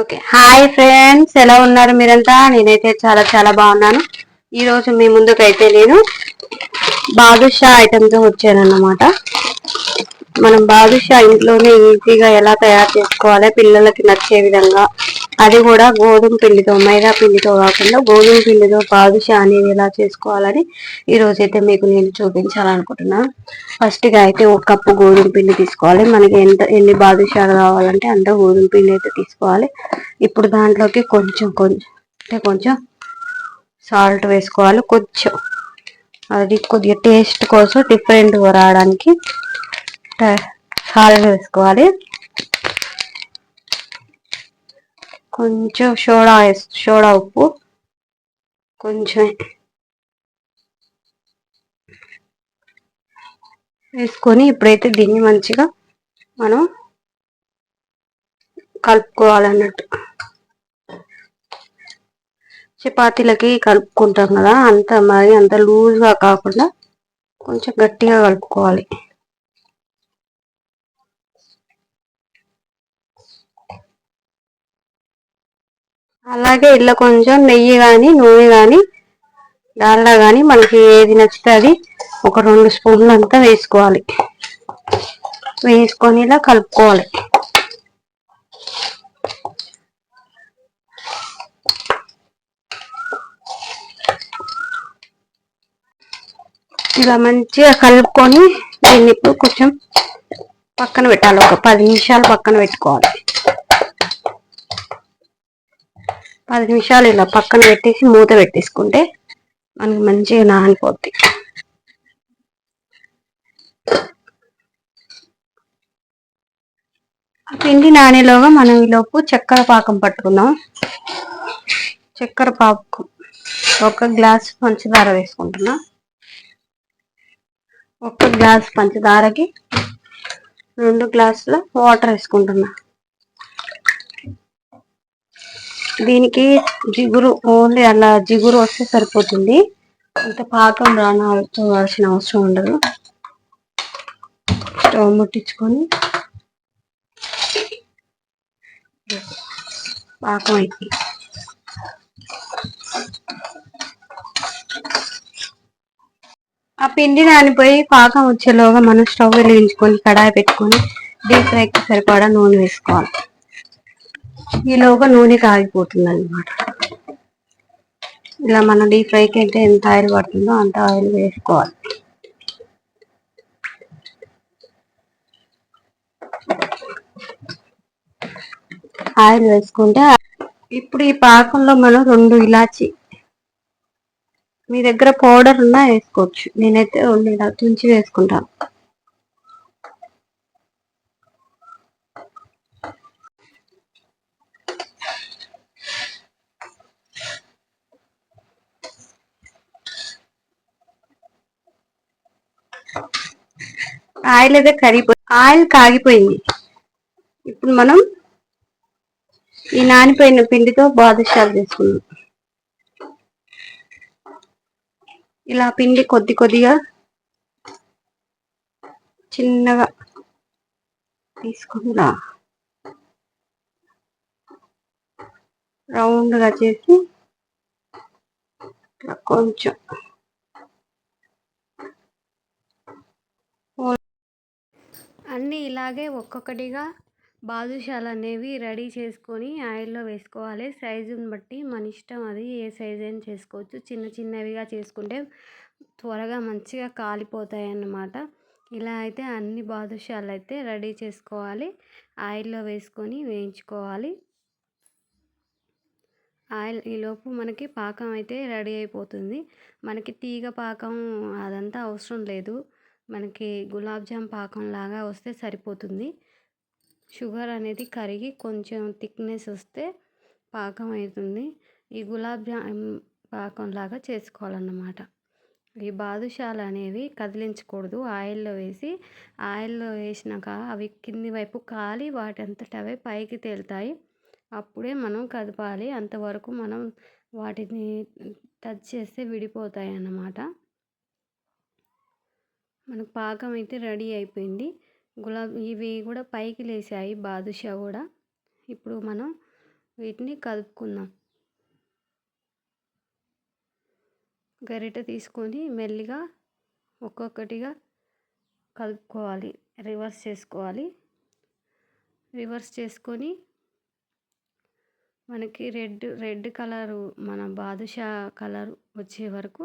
Okay. Hi friends ఎలా ఉన్నారు మీరంతా? నేనైతే చాలా చాలా బాగున్నాను. ఈ రోజు మీ ముందుకైతే నేను బాదుషా ఐటమ్తో వచ్చానన్నమాట. మనం బాదుషా ఇంట్లోనే ఈజీగా ఎలా తయారు చేసుకోవాలి పిల్లలకి నచ్చే విధంగా అది కూడా గోధుమ పిండితో మైదా పిండితో కాకుండా గోధుమ పిండితో బాదుషా అనేది ఎలా చేసుకోవాలని ఈరోజు అయితే మీకు నేను చూపించాలనుకుంటున్నాను ఫస్ట్గా అయితే ఒక కప్పు గోధుమ పిండి తీసుకోవాలి. మనకి ఎంత ఎన్ని బాదుషాలు కావాలంటే అంత గోధుమ పిండి అయితే తీసుకోవాలి. ఇప్పుడు దాంట్లోకి కొంచెం కొంచెం అంటే కొంచెం సాల్ట్ వేసుకోవాలి. కొంచెం. అది కొద్దిగా టేస్ట్ కోసం డిఫరెంట్ రావడానికి సాల్ట్ వేసుకోవాలి. కొంచెం సోడా సోడా ఉప్పు. కొంచెం వేసుకొని ఇప్పుడైతే దీన్ని మంచిగా మనం కలుపుకోవాలన్నట్టు. చపాతీలకి కలుపుకుంటాం కదా అంత మరి అంత లూజ్గా కాకుండా కొంచెం గట్టిగా కలుపుకోవాలి. అలాగే ఇలా కొంచెం నెయ్యి కానీ నూనె కానీ డాల్డా కానీ మనకి ఏది నచ్చితే అది ఒక రెండు స్పూన్లు అంతా వేసుకోవాలి. వేసుకొని ఇలా కలుపుకోవాలి. ఇలా మంచిగా కలుపుకొని దీన్ని ఇప్పుడు కొంచెం పక్కన పెట్టాలి. ఒక పది నిమిషాలు పక్కన పెట్టుకోవాలి. పది నిమిషాలు ఇలా పక్కన పెట్టేసి మూత పెట్టేసుకుంటే మనకి మంచిగా నానిపోద్ది. పిండి నానేలోగా మనం ఈలోపు చక్కెర పాకం పట్టుకుందాం. చక్కెర పాకం ఒక గ్లాస్ పంచదార వేసుకుంటున్నా. ఒక గ్లాస్ పంచదారకి రెండు గ్లాసుల వాటర్ వేసుకుంటున్నా. దీనికి జిగురు ఓన్లీ అలా జిగురు వస్తే సరిపోతుంది. అంత పాకం రానాల్సిన అవసరం ఉండదు. స్టవ్ ముట్టించుకొని పాకం అయితే ఆ పిండి నానిపోయి పాకం వచ్చేలోగా మనం స్టవ్ వెలిగించుకొని కడాయి పెట్టుకొని డీప్ ఫ్రైకి సరిపడా నూనె వేసుకోవాలి. ఈలోగా నూనె కాగిపోతుంది అనమాట ఇలా మన డీప్ ఫ్రైకి అంటే ఎంత ఆయిల్ పడుతుందో అంత ఆయిల్ వేసుకోవాలి. ఆయిల్ వేసుకుంటే ఇప్పుడు ఈ పాకంలో మనం రెండు ఇలాచి మీ దగ్గర పౌడర్ ఉన్నా వేసుకోవచ్చు. నేనైతే రెండు ఇలా తుంచి వేసుకుంటాను. ఆయిల్ అయితే కరిగిపోయి ఆయిల్ కాగిపోయింది. ఇప్పుడు మనం ఈ నానిపోయిన పిండితో బాదుషాలు చేసుకున్నాం ఇలా పిండి కొద్ది కొద్దిగా చిన్నగా తీసుకుందా. రౌండ్గా చేసి కొంచెం అన్నీ ఇలాగే ఒక్కొక్కటిగా బాదుషాలు అనేవి రెడీ చేసుకొని ఆయిల్లో వేసుకోవాలి. సైజుని బట్టి మన ఇష్టం అది ఏ సైజ్ అయినా చేసుకోవచ్చు. చిన్న చిన్నవిగా చేసుకుంటే త్వరగా మంచిగా కాలిపోతాయి అన్నమాట ఇలా అయితే అన్ని బాదుషాలు అయితే రెడీ చేసుకోవాలి. ఆయిల్లో వేసుకొని వేయించుకోవాలి. ఆయిల్ ఈలోపు మనకి పాకం అయితే రెడీ అయిపోతుంది. మనకి తీగ పాకం అదంతా అవసరం లేదు. మనకి గులాబ్ జామ్ పాకం లాగా వస్తే సరిపోతుంది. షుగర్ అనేది కరిగి కొంచెం థిక్నెస్ వస్తే పాకం అవుతుంది ఈ గులాబ్ జామ్ పాకం లాగా చేసుకోవాలన్నమాట. ఈ బాదుషాలు అనేవి కదిలించకూడదు. ఆయిల్లో వేసి ఆయిల్లో వేసినాక అవి కింది వైపు కాలి వాటి అంతట అవే పైకి తేలుతాయి. అప్పుడే మనం కదపాలి. అంతవరకు మనం వాటిని టచ్ చేస్తే విడిపోతాయి అన్నమాట మనకు పాకం అయితే రెడీ అయిపోయింది. గులాబ్ ఇవి కూడా పైకి లేసాయి బాదుషా కూడా. ఇప్పుడు మనం వీటిని కలుపుకుందాం. గరిట తీసుకొని మెల్లిగా ఒక్కొక్కటిగా కలుపుకోవాలి. రివర్స్ చేసుకోవాలి. రివర్స్ చేసుకొని మనకి రెడ్ రెడ్ కలరు మన బాదుషా కలర్ వచ్చే వరకు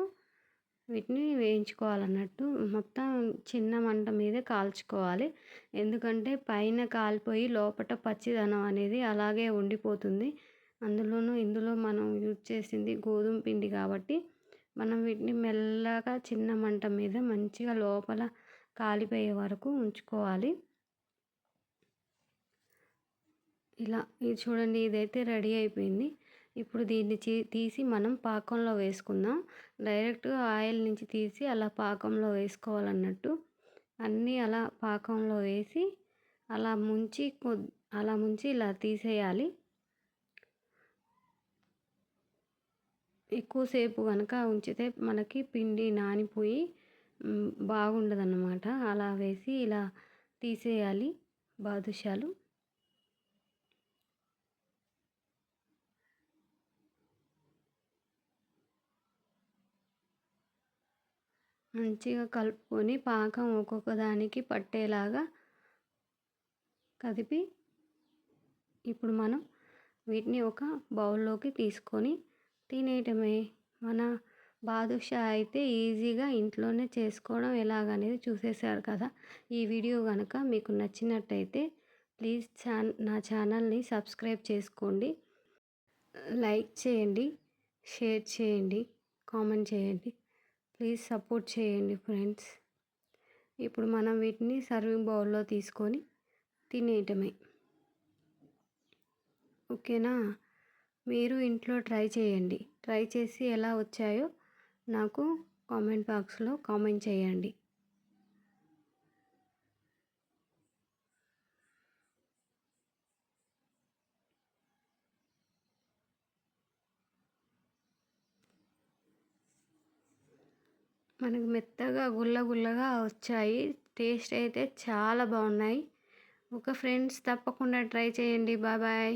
వీటిని వేయించుకోవాలన్నట్టు మొత్తం చిన్న మంట మీదే కాల్చుకోవాలి. ఎందుకంటే పైన కాలిపోయి లోపల పచ్చిదనం అనేది అలాగే ఉండిపోతుంది. అందులోనూ ఇందులో మనం యూజ్ చేసింది గోధుమ పిండి కాబట్టి మనం వీటిని మెల్లగా చిన్న మంట మీద మంచిగా లోపల కాలిపోయే వరకు ఉంచుకోవాలి. ఇలా ఇది చూడండి ఇదైతే రెడీ అయిపోయింది. ఇప్పుడు దీన్ని తీసి మనం పాకంలో వేసుకుందాం. డైరెక్ట్గా ఆయిల్ నుంచి తీసి అలా పాకంలో వేసుకోవాలన్నట్టు. అన్నీ అలా పాకంలో వేసి అలా ముంచి అలా ముంచి ఇలా తీసేయాలి. ఎక్కువసేపు కనుక ఉంచితే మనకి పిండి నానిపోయి బాగుండదన్నమాట. అలా వేసి ఇలా తీసేయాలి బాదుషాలు. మంచిగా కలుపుకొని పాకం ఒక్కొక్క దానికి పట్టేలాగా కదిపి ఇప్పుడు మనం వీటిని ఒక బౌల్లోకి తీసుకొని తినేయటమే. మన బాదుషా అయితే ఈజీగా ఇంట్లోనే చేసుకోవడం ఎలాగనేది చూసేశారు కదా. ఈ వీడియో కనుక మీకు నచ్చినట్టయితే ప్లీజ్ ఛాన్ నా ఛానల్ని సబ్స్క్రైబ్ చేసుకోండి. లైక్ చేయండి షేర్ చేయండి కామెంట్ చేయండి. ప్లీజ్ సపోర్ట్ చేయండి ఫ్రెండ్స్. ఇప్పుడు మనం వీటిని సర్వింగ్ బౌల్లో తీసుకొని తినేయటమే. ఓకేనా? మీరు ఇంట్లో ట్రై చేయండి. ట్రై చేసి ఎలా వచ్చాయో నాకు కామెంట్ బాక్స్లో కామెంట్ చేయండి. మనకు మెత్తగా గుల్ల గుల్లగా వచ్చాయి. టేస్ట్ అయితే చాలా బాగున్నాయి. ఒక ఫ్రెండ్స్ తప్పకుండా ట్రై చేయండి. Bye bye.